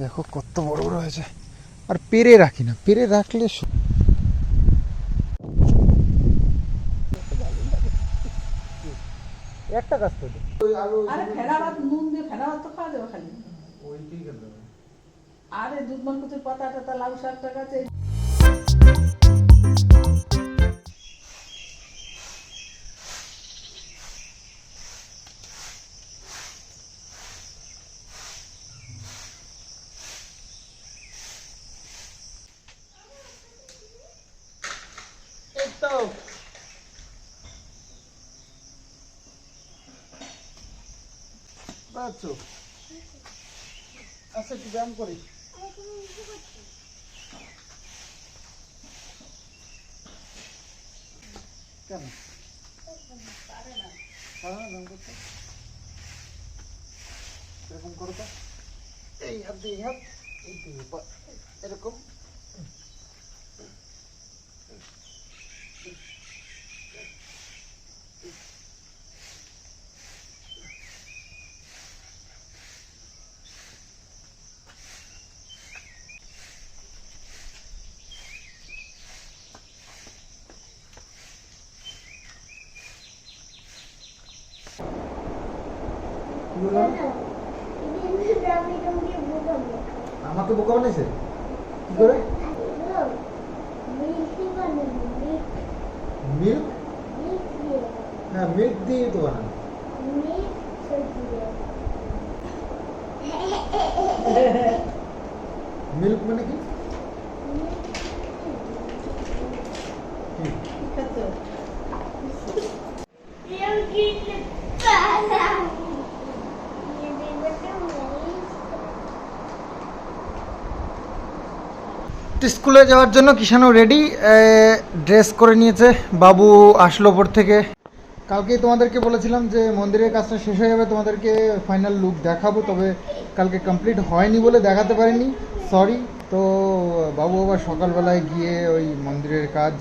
দেখো কত বড় বড় হয়েছে। আর পেরে রাখি না পেরে রাখলে একটা কাজ আরে ফেনা ভাত নুন দিয়ে ফেনা ভাত তো খাওয়া যাবে খালি। আরে দুধ পাতা টাতা লাউ শাক টাক বাচ্চো আচ্ছা একটু ব্যায়াম করি। কেন? এরকম করো এই হাত দিয়ে হাত। এই দিয়ে এরকম। আমাকে বোকা বানাইছে? কি করে? মিল্ক? হ্যাঁ মিল্ক দিয়ে তো বানানো। মিল্ক মানে কি কি? খেতে তো স্কুলে যাওয়ার জন্য কিষানু রেডি ড্রেস করে নিয়েছে। বাবু আসলো ওপর থেকে। কালকেই তোমাদেরকে বলেছিলাম যে মন্দিরের কাজটা শেষ হয়ে যাবে, তোমাদেরকে ফাইনাল লুক দেখাবো, তবে কালকে কমপ্লিট হয়নি বলে দেখাতে পারিনি। সরি তো বাবু আবার সকালবেলায় গিয়ে ওই মন্দিরের কাজ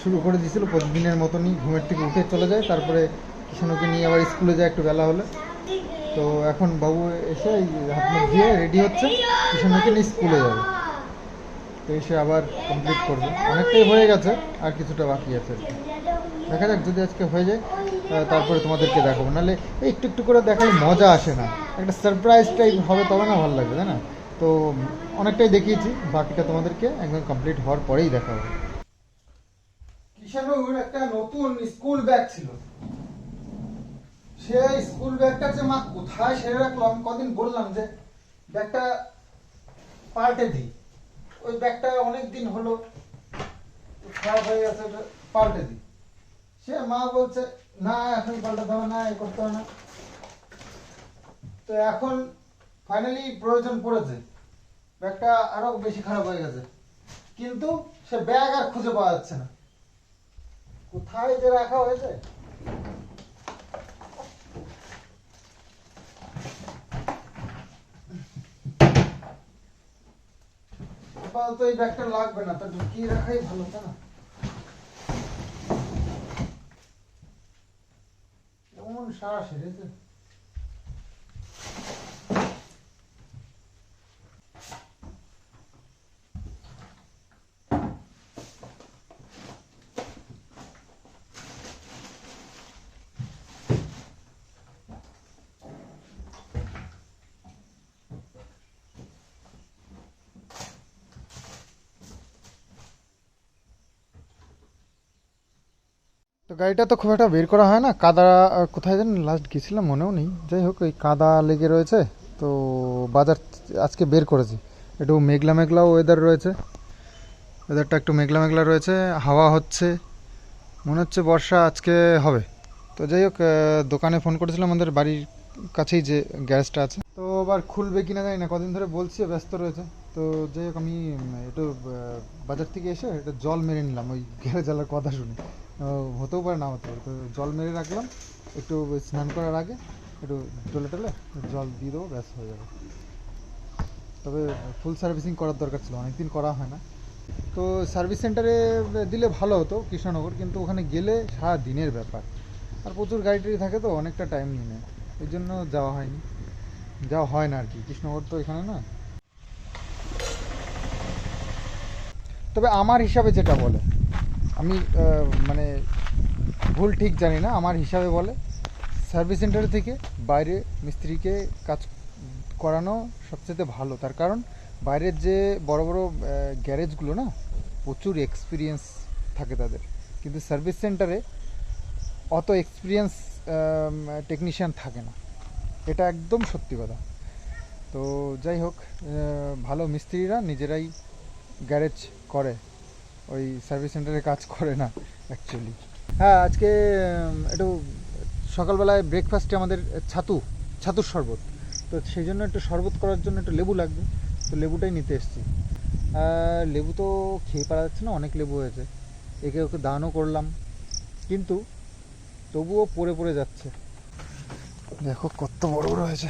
শুরু করে দিয়েছিল, প্রতিদিনের মতনই ঘুমের থেকে উঠে চলে যায়। তারপরে কিষানুকে নিয়ে আবার স্কুলে যায়, একটু বেলা হলে। তো এখন বাবু এসে হাত মুখ ধুয়ে রেডি হচ্ছে, কিষানুকে নিয়ে স্কুলে যাবে। তো এসে আবার কমপ্লিট করবে। অনেকটাই হয়ে গেছে, আর কিছুটা বাকি আছে। দেখা যাক, যদি আজকে হয়ে যায় তারপরে তোমাদেরকে দেখাবো। নাহলে এই একটু একটু করে দেখালে মজা আসে না। একটা সারপ্রাইজ টাইপ হবে, তবে না ভালো লাগবে, তাই না? তো অনেকটাই দেখিয়েছি, বাকিটা তোমাদেরকে একদম কমপ্লিট হওয়ার পরেই দেখা হবে কিষানুর একটা নতুন স্কুল ব্যাগ ছিল। সে স্কুল ব্যাগটা যে মা কোথায় সেরে রাখলাম কদিন বললাম যে ব্যাগটা পাল্টে দিই। ওই ব্যাগটা অনেক দিন হলো খারাপ হয়ে গেছে পাল্টে দিই। সে মা বলছে, না, এখন পাল্টাতে হবে না, এ করতে হবে না। তো এখন ফাইনালি প্রয়োজন পড়েছে। ব্যাগটা আরও বেশি খারাপ হয়ে গেছে। কিন্তু সে ব্যাগ আর খুঁজে পাওয়া যাচ্ছে না। কোথায় যে রাখা হয়েছে? আপাতত এই ব্যাগটা লাগবে না তা ঢুকিয়ে রাখাই ভালো তাই না? এমন সারা সেরেছে গাড়িটা তো খুব একটা বের করা হয় না। কাদা কোথায় যেন লাস্ট গেছিলাম, মনেও নেই। যাই হোক ওই কাদা লেগে রয়েছে, তো বাজার আজকে বের করেছি। একটু মেঘলা মেঘলা ওয়েদার রয়েছে। ওয়েদারটা একটু মেঘলা মেঘলা রয়েছে, হাওয়া হচ্ছে, মনে হচ্ছে বর্ষা আজকে হবে। তো যাই হোক দোকানে ফোন করেছিলাম আমাদের বাড়ির কাছেই যে গ্যারেজটা আছে। তো আবার খুলবে কিনা জানি না, কদিন ধরে বলছি ব্যস্ত রয়েছে। তো যাই হোক, আমি একটু বাজার থেকে এসে একটা জল মেরে নিলাম, ওই গ্যারেজ আলার কথা শুনে। হতেও পারে, না হতে পারে। তো জল মেরে রাখলাম, একটু স্নান করার আগে একটু টলে টলে জল দিয়ে দেবো, ব্যাস হয়ে যাবে। তবে ফুল সার্ভিসিং করার দরকার ছিল, অনেকদিন করা হয় না। তো সার্ভিস সেন্টারে দিলে ভালো হতো, কৃষ্ণনগর, কিন্তু ওখানে গেলে সারা দিনের ব্যাপার। আর প্রচুর গাড়ি টাড়ি থাকে তো, অনেকটা টাইম নিয়ে নেয়। এই জন্য যাওয়া হয়নি। যাওয়া হয় না আর কি, কৃষ্ণনগর তো এখানে না। তবে আমার হিসাবে যেটা বলে আমি মানে ভুল ঠিক জানি না, আমার হিসাবে বলে সার্ভিস সেন্টার থেকে বাইরে মিস্ত্রিকে কাজ করানো সবচেয়ে ভালো। তার কারণ বাইরের যে বড় বড় গ্যারেজগুলো না, প্রচুর এক্সপিরিয়েন্স থাকে তাদের। কিন্তু সার্ভিস সেন্টারে অত এক্সপিরিয়েন্স টেকনিশিয়ান থাকে না। এটা একদম সত্যি কথা। তো যাই হোক ভালো মিস্ত্রিরা নিজেরাই গ্যারেজ করে। ওই সার্ভিস সেন্টারে কাজ করে না অ্যাকচুয়ালি হ্যাঁ আজকে একটু সকালবেলায় ব্রেকফাস্টে আমাদের ছাতু, ছাতুর শরবত। তো সেই জন্য একটু শরবত করার জন্য একটু লেবু লাগবে। তো লেবুটাই নিতে এসেছি। লেবু তো খেয়ে পারা যাচ্ছে না, অনেক লেবু হয়েছে। একে ওকে দানও করলাম। কিন্তু তবুও পড়ে পড়ে যাচ্ছে। দেখো কত বড় বড় হয়েছে।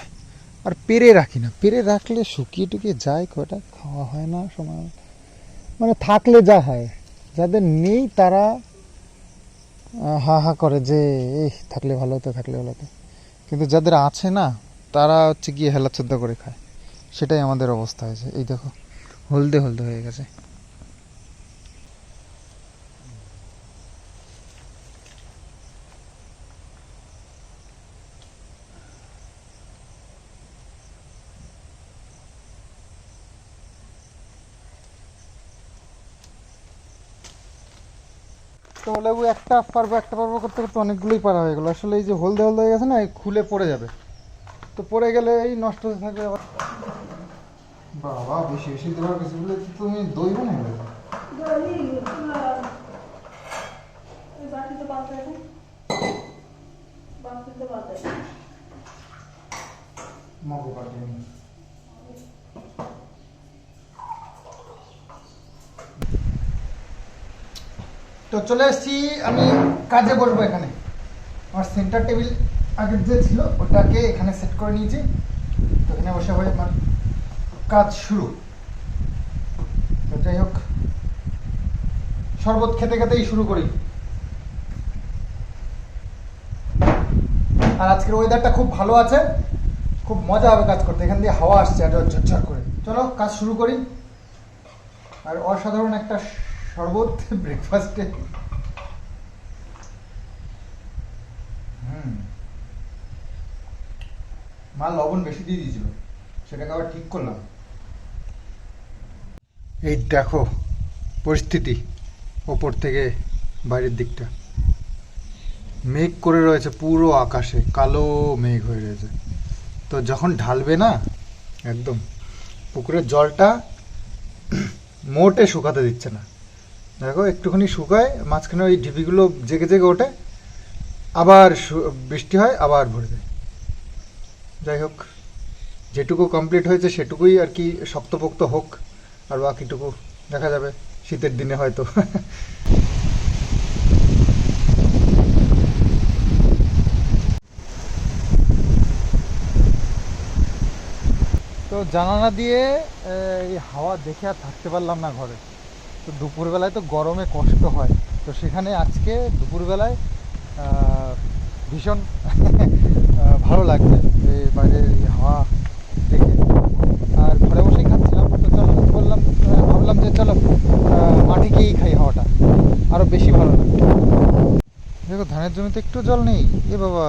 আর পেরে রাখি না। পেরে রাখলে শুকিয়ে টুকিয়ে যায়, কয়টা? খাওয়া হয় না সময়। মানে থাকলে যা হয়। যাদের নেই তারা হা হা করে যে এই থাকলে ভালো হতো, থাকলে ভালো হতো। কিন্তু যাদের আছে না, তারা হচ্ছে গিয়ে হেলাচ্ছদ্দ করে খায়। সেটাই আমাদের অবস্থা হয়েছে। এই দেখো, হলদে হলদে হয়ে গেছে তো লেবু একটা পারব একটা পারব করতে করতে অনেকগুলোই পারা হয়ে গেলো। আসলে এই যে হলদে হলদে হয়ে গেছে না, এই খুলে পড়ে যাবে। তো পড়ে গেলে এই নষ্ট হতে থাকবে আবার বাবা, বেশি বেশি দেওয়ার কিছু বলে তুমি দই বানাই মগো পাঠিয়ে তো চলে এসেছি আমি কাজে বসবো এখানে। আমার সেন্টার টেবিল আগের যে ছিল, ওটাকে এখানে সেট করে নিয়েছি। তো এখানে বসে হয়ে আমার কাজ শুরু। তো যাই হোক, শরবত খেতে খেতেই শুরু করি। আর আজকের ওয়েদারটা খুব ভালো আছে। খুব মজা হবে কাজ করতে। এখান দিয়ে হাওয়া আসছে একটা ঝরঝর করে। চলো, কাজ শুরু করি। আর অসাধারণ একটা শরবত ব্রেকফাস্টে হুম। মা লবণ বেশি দিয়ে দিয়েছিল, সেটাকে আবার ঠিক করলাম। এই দেখো পরিস্থিতি, ওপর থেকে বাইরের দিকটা। মেঘ করে রয়েছে পুরো আকাশে, কালো মেঘ হয়ে রয়েছে। তো যখন ঢালবে না, একদম পুকুরের জলটা মোটে শুকাতে দিচ্ছে না। দেখো, একটুখানি শুকায়, মাঝখানে ওই ঢিপিগুলো জেগে জেগে ওঠে। আবার বৃষ্টি হয়, আবার ভরে দেয় যাই হোক, যেটুকু কমপ্লিট হয়েছে সেটুকুই আর কি শক্তপোক্ত হোক, আর বাকিটুকু দেখা যাবে, শীতের দিনে হয়তো। তো জানালা দিয়ে এই হাওয়া দেখে আর থাকতে পারলাম না ঘরে। তো দুপুরবেলায় তো গরমে কষ্ট হয়। তো সেখানে আজকে দুপুরবেলায় ভীষণ ভালো লাগছে। এই বাইরের হাওয়া দেখে। আর ঘরে বসেই খাচ্ছিলাম। তো চলো, বললাম ভাবলাম যে চলো মাঠে গিয়েই খাই হাওয়াটা। আরও বেশি ভালো লাগে দেখো, ধানের জমিতে একটু জল নেই। এ বাবা,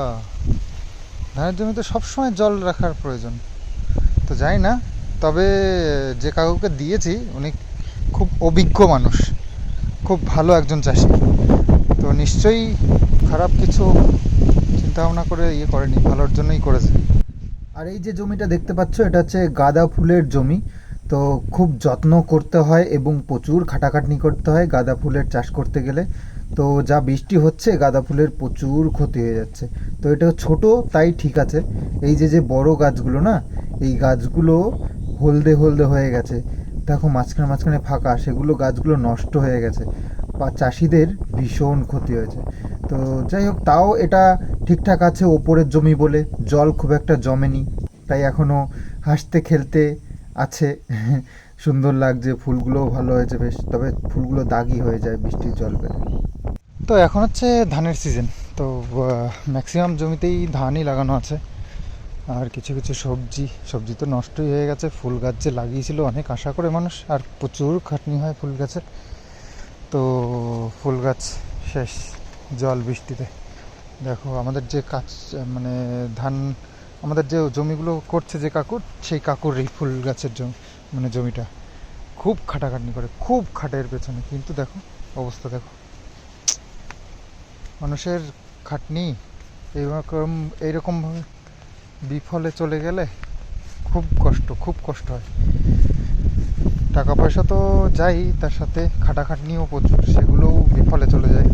ধানের জমিতে সবসময় জল রাখার প্রয়োজন। তো জানি না, তবে যে কাকুকে দিয়েছি, উনি খুব অভিজ্ঞ মানুষ, খুব ভালো একজন চাষি। তো নিশ্চয়ই খারাপ কিছু চিন্তা ভাবনা করে ইয়ে করেনি, ভালোর জন্যই করেছে। আর এই যে জমিটা দেখতে পাচ্ছ, এটা হচ্ছে গাঁদা ফুলের জমি। তো খুব যত্ন করতে হয় এবং প্রচুর খাটাখাটনি করতে হয় গাঁদা ফুলের চাষ করতে গেলে। তো যা বৃষ্টি হচ্ছে, গাঁদা ফুলের প্রচুর ক্ষতি হয়ে যাচ্ছে। তো এটা ছোট, তাই ঠিক আছে। এই যে যে বড় গাছগুলো না, এই গাছগুলো হলদে হলদে হয়ে গেছে। দেখো মাঝখানে মাঝখানে ফাঁকা, সেগুলো গাছগুলো নষ্ট হয়ে গেছে। বা চাষিদের ভীষণ ক্ষতি হয়েছে। তো যাই হোক, তাও এটা ঠিকঠাক আছে ওপরের জমি বলে, জল খুব একটা জমেনি, তাই এখনও হাসতে খেলতে আছে। সুন্দর লাগছে, ফুলগুলোও ভালো হয়েছে বেশ, তবে ফুলগুলো দাগি হয়ে যায় বৃষ্টির জল পেলে। তো এখন হচ্ছে ধানের সিজন তো ম্যাক্সিমাম জমিতেই ধানই লাগানো আছে। আর কিছু কিছু সবজি সবজি তো নষ্টই হয়ে গেছে, ফুল গাছ যে লাগিয়েছিল অনেক আশা করে মানুষ, আর প্রচুর খাটনি হয় ফুল গাছের। তো ফুল গাছ শেষ, জল বৃষ্টিতে। দেখো, আমাদের যে কাজ মানে ধান, আমাদের যে জমিগুলো করছে যে কাকুর, সেই কাকুর এই ফুল গাছের জমি মানে জমিটা। খুব খাটাখাটনি করে, খুব খাটের পেছনে। কিন্তু দেখো, অবস্থা দেখো। মানুষের খাটনি এইরকম এইরকমভাবে বিফলে চলে গেলে খুব কষ্ট খুব কষ্ট হয়। টাকা পয়সা তো যাই, তার সাথে খাটাখাটনিও প্রচুর, সেগুলোও বিফলে চলে যায়।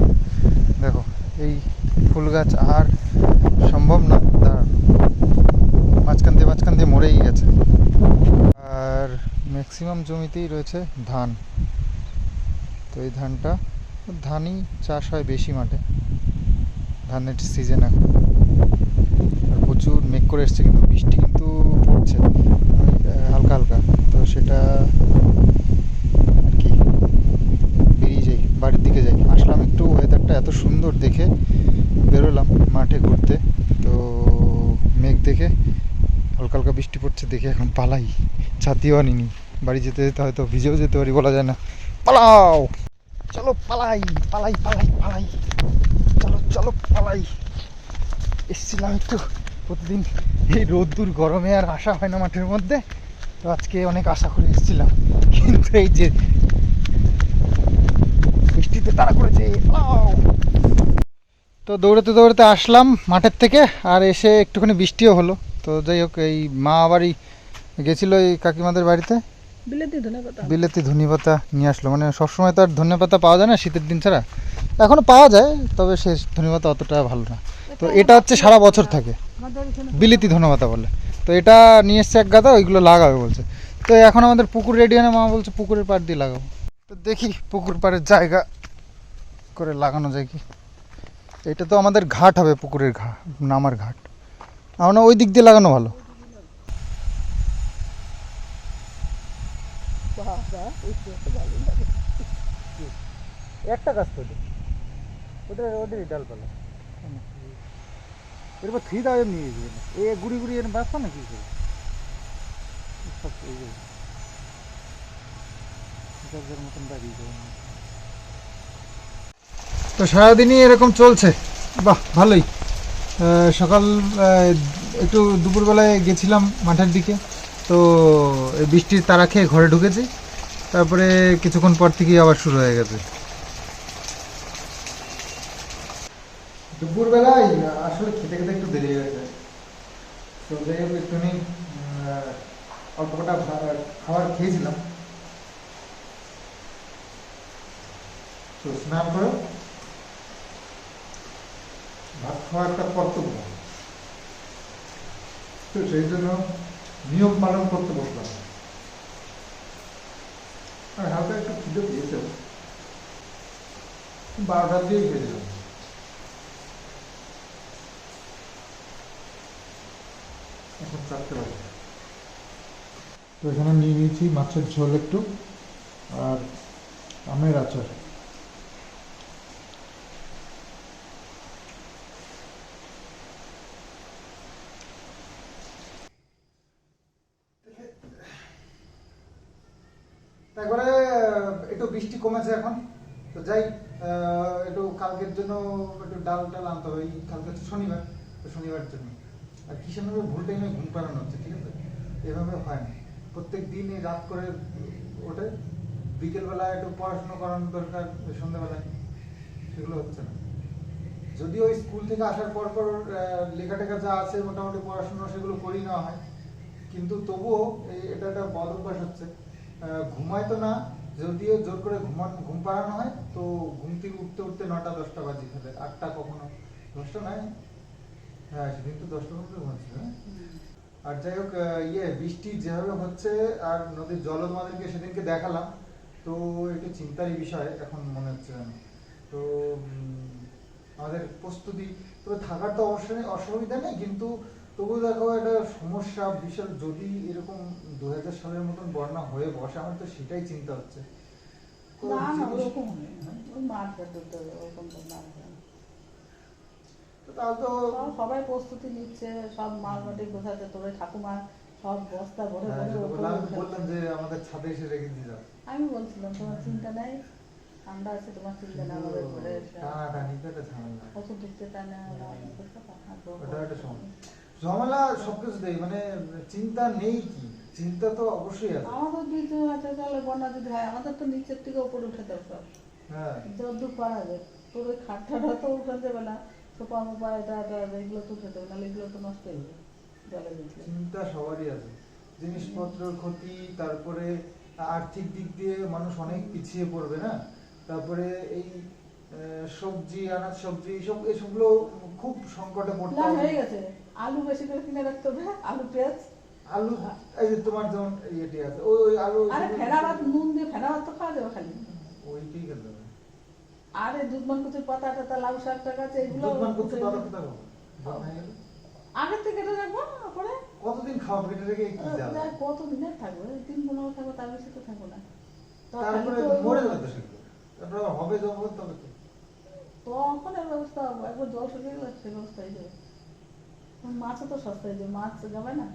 দেখো, এই ফুল গাছ আর সম্ভব না দাঁড়ানো মাঝখান দিয়ে মাঝখান দিয়ে মরেই গেছে। আর ম্যাক্সিমাম জমিতেই রয়েছে ধান। তো এই ধানটা, ধানই চাষ হয় বেশি মাঠে। ধানের সিজন এখন। মেঘ করে এসছে, কিন্তু বৃষ্টি কিন্তু পড়ছে। হালকা হালকা। তো সেটা আর কি, বেরিয়ে যাই, বাড়ির দিকে যাই। আসলাম একটু ওয়েদারটা এত সুন্দর দেখে, বেরোলাম মাঠে ঘুরতে। তো মেঘ দেখে, হালকা হালকা বৃষ্টি পড়ছে দেখে এখন পালাই। ছাতিও আনিনি। বাড়ি যেতে যেতে হয়তো ভিজেও যেতে পারি, বলা যায় না। পালাও! চলো পালাই পালাই পালাই পালাই। চলো চলো, পালাই। এসছিলাম একটু প্রতিদিন এই রোদ্দুর গরমে আর আসা হয় না মাঠের মধ্যে। তো আজকে অনেক আশা করে এসেছিলাম। কিন্তু এই যে বৃষ্টিতে তাড়া করেছে তো দৌড়াতে দৌড়াতে আসলাম মাঠের থেকে আর এসে একটুখানি বৃষ্টিও হলো। তো যাই হোক এই মা আবারই গেছিল এই কাকিমাদের বাড়িতে। বিলেতি ধনে পাতা বিলেতি ধনে পাতা নিয়ে আসলো। মানে সবসময় তো আর ধনে পাতা পাওয়া যায় না শীতের দিন ছাড়া। এখনও পাওয়া যায় তবে সে ধনে পাতা অতটা ভালো না। তো এটা হচ্ছে সারা বছর থাকে। বিলিতি এখানে বিলেতি ধনে পাতা বলে। তো এটা নিয়ে এসছে এক গাদা, ওইগুলো লাগাবে বলছে। তো এখন আমাদের পুকুর রেডি হয় মা বলছে পুকুরের পাড় দিয়ে লাগাবো। তো দেখি পুকুর পাড়ের জায়গা করে লাগানো যায় কি। এটা তো আমাদের ঘাট হবে, পুকুরের ঘাট নামার ঘাট। আমরা ওই দিক দিয়ে লাগানো ভালো। একটা গাছ তো ওদের ওদের ডালপালা। এরপর থ্রি দাও নিয়ে যাবে এ গুড়ি গুড়ি এনে বাঁচবো না কি করে তো সারাদিনই এরকম চলছে। বাহ, ভালোই। সকাল একটু দুপুরবেলায় গেছিলাম মাঠের দিকে। তো বৃষ্টির তারা খেয়ে ঘরে ঢুকেছি। তারপরে কিছুক্ষণ পর থেকেই আবার শুরু হয়ে গেছে। দুপুরবেলায়, আসলে খেতে খেতে একটু দেরি হয়ে গেছে। তো যাই হোক, একটুখানি অল্প কটা খাবার খেয়েছিলাম। তো স্নান করে ভাত খাওয়া একটা কর্তব্য। তো সেই জন্য নিয়ম পালন করতে বসলাম। আর হালকা একটু খিদে পেয়েছে। বারোটার দিয়েই খেয়েছিলাম এখন চারটে বাজে। তো এখানে নিয়ে নিয়েছি মাছের ঝোল একটু আর আমের আচার। তারপরে একটু বৃষ্টি কমেছে এখন। তো যাই আহ, একটু কালকের জন্য একটু ডাল টাল আনতে হবে। কালকে হচ্ছে শনিবার তো শনিবার জন্য। আর নামে ভুল টাইমে ঘুম পাড়ানো হচ্ছে, ঠিক আছে? এভাবে হয় না। প্রত্যেক দিন এই রাত করে ওঠে, বিকেলবেলা একটু পড়াশোনা করানো দরকার সন্ধ্যাবেলায় সেগুলো হচ্ছে না। যদিও স্কুল থেকে আসার পর পর লেখা টেখা যা আছে, মোটামুটি পড়াশোনা সেগুলো করিয়ে নেওয়া হয়। কিন্তু তবুও এটা একটা বদ অভ্যাস হচ্ছে। ঘুমায় তো না, যদিও জোর করে ঘুমান, ঘুম পাড়ানো হয়, তো ঘুম থেকে উঠতে উঠতে নটা, দশটা বাজে ফেলে আটটা কখনো। দশটা নয় হ্যাঁ সেদিন তো পর্যন্ত ঘুমাচ্ছিল হ্যাঁ? আর যাই হোক ইয়ে বৃষ্টি যেভাবে হচ্ছে আর নদীর জল তোমাদেরকে সেদিনকে দেখালাম তো একটু চিন্তারই বিষয় এখন মনে হচ্ছে। তো আমাদের প্রস্তুতি তবে থাকার তো অবশ্যই অসুবিধা নেই কিন্তু তবু দেখো একটা সমস্যা বিশাল যদি এরকম দু হাজার সালের মতন বন্যা হয়ে বসে আমার তো সেটাই চিন্তা হচ্ছে না না ওরকম হয় মাছ ধরতে ওরকম ধরে। তো সবাই প্রস্তুতি নিচ্ছে সব মাল মাটি গোছাতে তোর ঠাকুমা সব বস্তা ভরে হ্যাঁ, বললাম, যে আমাদের ছাদে এসে রেখে দিয়ে যাও। আমি বলছিলাম তোমার চিন্তা নাই? আছে তোমার চিন্তা আমাদের ঘরে তো না? ওটা একটা সমস্যা ঝামেলা মানে চিন্তা নেই কি? চিন্তা তো অবশ্যই আছে। আমাদের কিছু আছে তাহলে বন্যা যদি হয় আমাদের তো নিচের থেকে উপরে উঠে হ্যাঁ। যদ্দূর পারা যায় তোর খাটটা তো দেবে না। সোপা মোপা এটা এটা এগুলো তো দেবে নাহলে এগুলো তো নষ্ট হয়ে যাবে জলে দিচ্ছে চিন্তা সবারই আছে। জিনিসপত্র ক্ষতি তারপরে আর্থিক দিক দিয়ে মানুষ অনেক পিছিয়ে পড়বে না? তারপরে এই সবজি আনাজ সবজি এইসব এসবগুলো খুব সংকটে পড়তে হবে। হয়ে গেছে। আলু বেশি করে কিনে রাখতে হবে আলু পেঁয়াজ। আলু এই যে তোমার যেমন ইয়েটি আছে ওই আলু আরে ফেনা ভাত নুন দিয়ে ফেনা ভাত তো খাওয়া যাবে খালি। ওইটাই খেতে হবে আরে দুধমান কুচির পাতা টাতা লাউ শাক টাক আছে এগুলো দুধমান কোথাও জমা আগে থেকে কেটে রাখব পরে? কতদিন খাওয়া পেটে রেখে কি যাবে দিনের থাকবে? তিন পনেরো থাকব তার বেশি তো থাকব না। তারপরে মরে যাবে সেগুলো তারপরে হবে তবে তো। তখন এর ব্যবস্থা হবে। একবার জল শুকিয়ে গেলে সে ব্যবস্থা হয়ে যাবে। মাছও তো সস্তা হয়ে যাবে মাছ যাবে না।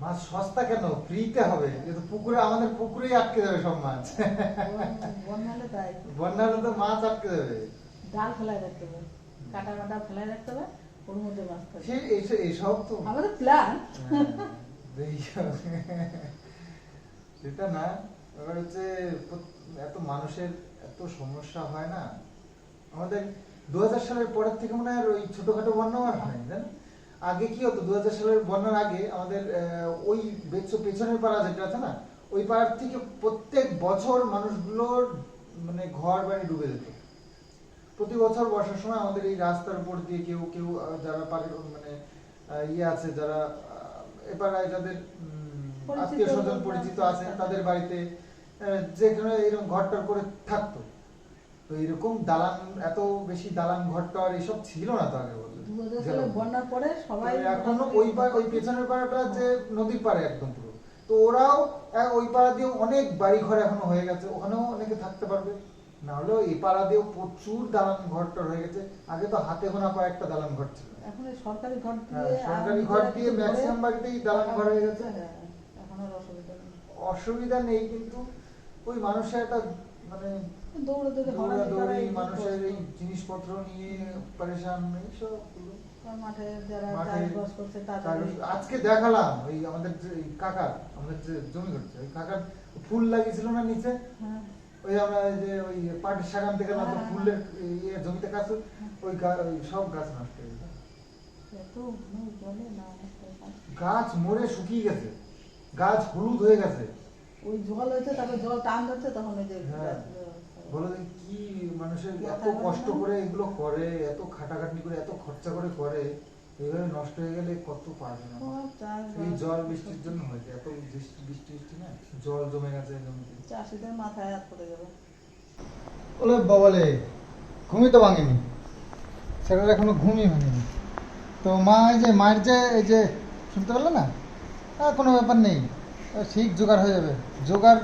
মাছ সস্তা কেন? ফ্রিতে হবে। কিন্তু পুকুরে আমাদের পুকুরেই আটকে যাবে সব মাছ। বন্যালে তাই তো। মাছ আটকে যাবে। ডাল ফেলায় রাখতে হবে। কাটা ফেলায় রাখতে হবে ওর মধ্যে মাছ থাকবে। সেই এসব- এসব তো আমাদের প্ল্যান হ্যাঁ, এইসব। সেটা না। এবার হচ্ছে এত মানুষের এত সমস্যা হয় না। আমাদের দু হাজার সালের পরের থেকে মনে হয় ওই ছোটখাটো বন্যা আর হয় না জানেন? আগে কি হতো? দু হাজার সালের বন্যার আগে আমাদের ওই বেচ- পেছনের পাড়া যেটা আছে না ওই পাড়ার থেকে প্রত্যেক বছর মানুষগুলোর মানে ঘর বাড়ি ডুবে যেত। প্রতি বছর বর্ষার সময় আমাদের এই রাস্তার উপর দিয়ে কেউ কেউ যারা পারে মানে ইয়ে আছে যারা এপাড়ায় যাদের আত্মীয় স্বজন পরিচিত আছে, তাদের। বাড়িতে যেখানে এরকম ঘরটার করে থাকতো। তো এরকম দালান এত বেশি দালান ঘরটর এসব ছিল না তো আগে বন্যার পরে সবাই এখনও ওই ওই পেছনের পাড়াটা যে নদীর পাড়ে একদম পুরো। তো ওরাও ওই পাড়া দিয়ে অনেক বাড়ি ঘর এখনও হয়ে গেছে। ওখানেও অনেকে থাকতে পারবে। না হলেও এই পাড়া দিয়েও প্রচুর দালান ঘরটর হয়ে গেছে। আগে তো হাতে গোনা কয়েকটা দালান ঘর ছিল। এখন সরকারি ঘর দিয়ে সরকারি ঘর দিয়ে কিছু বাড়িতেই দালান ঘর হয়ে গেছে। হ্যাঁ, এখন আর অসুবিধা নেই। অসুবিধা নেই কিন্তু ওই মানুষের একটা মানে দৌড়ে দৌড়ে হরানি করা, দৌড়াদৌড়ি মানুষের এই জিনিসপত্র নিয়ে পরেশান এইসব। আর মাঠে যারা মাঠে চাষবাস করছে তাদের চাষ- আজকে দেখালাম ওই আমাদের যে আমাদের জমি করছে ওই কাকার ফুল লাগিয়েছিল না নিচে? হ্যাঁ। ওই আমরা যে ওই পাটের শাগান থেকে না হ্যাঁ, ফুলের ইয়ে জমিতে কাজ ওই ওই সব গাছ নষ্ট হয়ে গেছে। হয়ে। গাছ। মরে শুকিয়ে গেছে গাছ হলুদ হয়ে গেছে। ওই জল হয়েছে তারপর জল টান যাচ্ছে তখন ওই যে হ্যাঁ। বলো দেখি কি মানুষের এত কষ্ট করে এগুলো করে এত খাটাখাটনি করে এত খরচা করে করে এইভাবে নষ্ট হয়ে গেলে কত পারবে না এই জল বৃষ্টির জন্য হয়েছে এত বৃষ্টি বৃষ্টি বৃষ্টি না জল জমে গেছে জমিতে। চাষিদের মাথায় হাত পড়ে যাবে। ওলে বাবালে ঘুমই তো ভাঙেনি। সেটার এখনও ঘুমই ভাঙেনি তো মা এই যে মায়ের যে এই যে শুনতে পারলে না? আর কোনো ব্যাপার নেই। ঠিক জোগাড় হয়ে যাবে। জোগাড়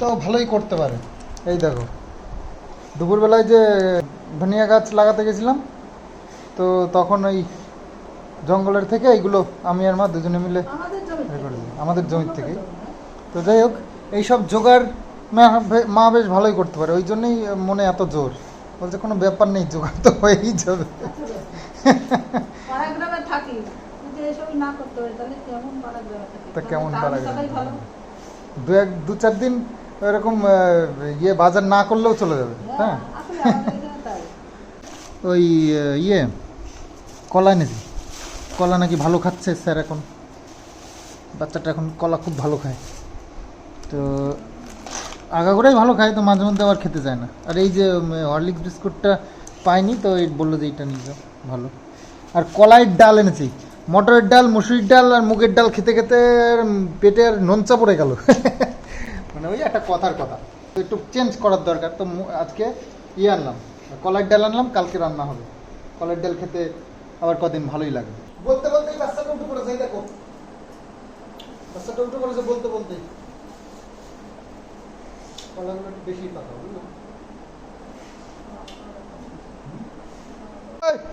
তো ভালোই করতে পারে। এই দেখো। দুপুরবেলায় যে ধনিয়া গাছ লাগাতে গেছিলাম তো তখন ওই জঙ্গলের থেকে এইগুলো আমি আর মা দুজনে মিলে আমাদের জমির থেকে। তো যাই হোক এইসব জোগাড় মা বেশ ভালোই করতে পারে। ওই জন্যই মনে এত জোর। বলছে কোনো ব্যাপার নেই জোগাড় তো হয়েই যাবে। হয় থাকি? তা কেমন? সবাই ভালো। দু এক দু চার দিন এরকম ইয়ে বাজার না করলেও চলে যাবে হ্যাঁ হ্যাঁ? ওই ইয়ে কলা এনেছি কলা নাকি ভালো খাচ্ছে স্যার এখন। বাচ্চাটা এখন কলা খুব ভালো খায়। তো আগাগোড়াই ভালো খায় তো মাঝে মধ্যে আবার খেতে চায় না। আর এই যে হরলিক্স বিস্কুটটা পাইনি তো এই বলল যে এইটা নিয়ে যাও ভালো। আর কলাইয়ের ডাল এনেছি। মটরের ডাল মুসুরির ডাল আর মুগের ডাল খেতে খেতে উম, পেটে আর নোনচা পড়ে গেল। মানে ওই একটা কথার কথা। তো একটু চেঞ্জ করার দরকার। তো আজকে ইয়ে আনলাম। কলার ডাল আনলাম কালকে রান্না হবে। কলাইয়ের ডাল খেতে আবার কদিন ভালোই লাগবে। বলতে বলতেই বাচ্চাটা উঠে পড়েছে এই দেখো। বাচ্চাটা উঠে পড়েছে বলতে বলতেই কলাগুলো একটু বেশি পাতা বুঝলো?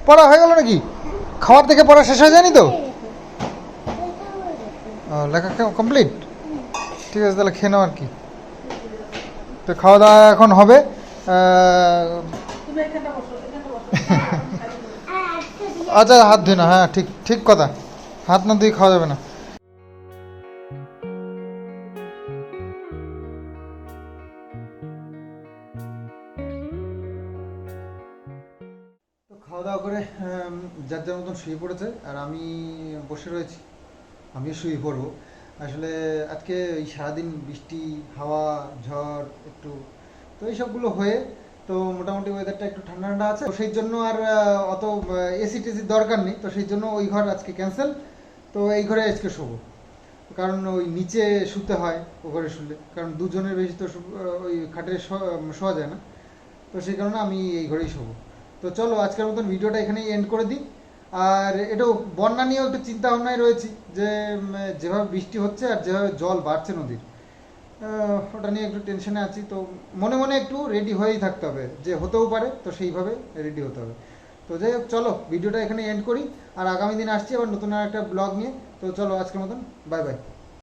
পড়া হয়ে গেল নাকি? খাওয়ার থেকে পড়া শেষ হয়ে যায়নি তো? ও, লেখা কমপ্লিট ঠিক আছে, তাহলে খেয়ে নাও আর কি। তো খাওয়া দাওয়া এখন হবে। আচ্ছা হাত ধুই না হ্যাঁ ঠিক ঠিক কথা। হাত না ধুয়ে খাওয়া যাবে না। খাওয়া দাওয়া করে যার যার মতন শুয়ে পড়েছে, আর আমি বসে রয়েছি। আমিও শুয়ে পড়ব। আসলে আজকে ওই সারাদিন বৃষ্টি, হাওয়া, ঝড় একটু, তো এইসবগুলো হয়ে তো মোটামুটি ওয়েদারটা একটু ঠান্ডা ঠান্ডা আছে। তো সেই জন্য আর অত এসি টেসি দরকার নেই। তো সেই জন্য ওই ঘর আজকে ক্যান্সেল তো এই ঘরে আজকে শোবো। কারণ ওই নিচে শুতে হয়, ও ঘরে শুলে। কারণ দুজনের বেশি তো ওই খাটে শোয়া যায় না। তো সেই কারণে আমি এই ঘরেই শোবো। তো চলো, আজকের মতন ভিডিওটা এখানেই এন্ড করে দিই। আর এটাও বন্যা নিয়েও একটু চিন্তা ভাবনায় রয়েছি যে যেভাবে বৃষ্টি হচ্ছে আর যেভাবে জল বাড়ছে নদীর ওটা নিয়ে একটু টেনশনে আছি। তো মনে মনে একটু রেডি হয়েই থাকতে হবে, যে হতেও পারে তো সেইভাবে রেডি হতে হবে। তো যাই হোক, চলো ভিডিওটা এখানে এন্ড করি। আর আগামী দিন আসছি আবার নতুন আর একটা ব্লগ নিয়ে। তো চলো, আজকের মতন বাই বাই